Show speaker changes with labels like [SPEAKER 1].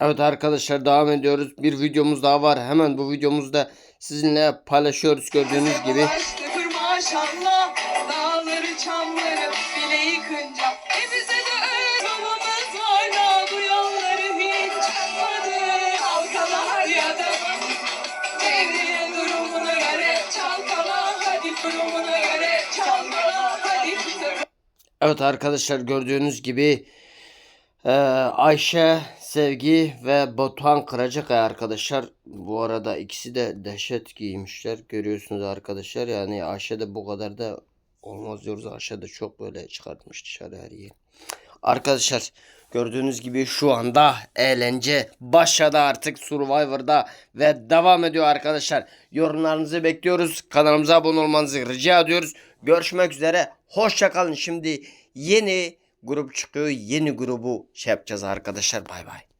[SPEAKER 1] Evet arkadaşlar devam ediyoruz. Bir videomuz daha var. Hemen bu videomuzda sizinle paylaşıyoruz gördüğünüz gibi.
[SPEAKER 2] E
[SPEAKER 1] Evet arkadaşlar gördüğünüz gibi Ayşe, Sevgi ve Batuhan Kıracakaya arkadaşlar. Bu arada ikisi de dehşet giymişler. Görüyorsunuz arkadaşlar. Yani de bu kadar da olmaz diyoruz. De çok böyle çıkartmış dışarı her yeri. Arkadaşlar gördüğünüz gibi şu anda eğlence başladı artık Survivor'da ve devam ediyor arkadaşlar. Yorumlarınızı bekliyoruz. Kanalımıza abone olmanızı rica ediyoruz. Görüşmek üzere. Hoşça kalın. Şimdi yeni grup çıkıyor. Yeni grubu şey yapacağız arkadaşlar. Bay bay.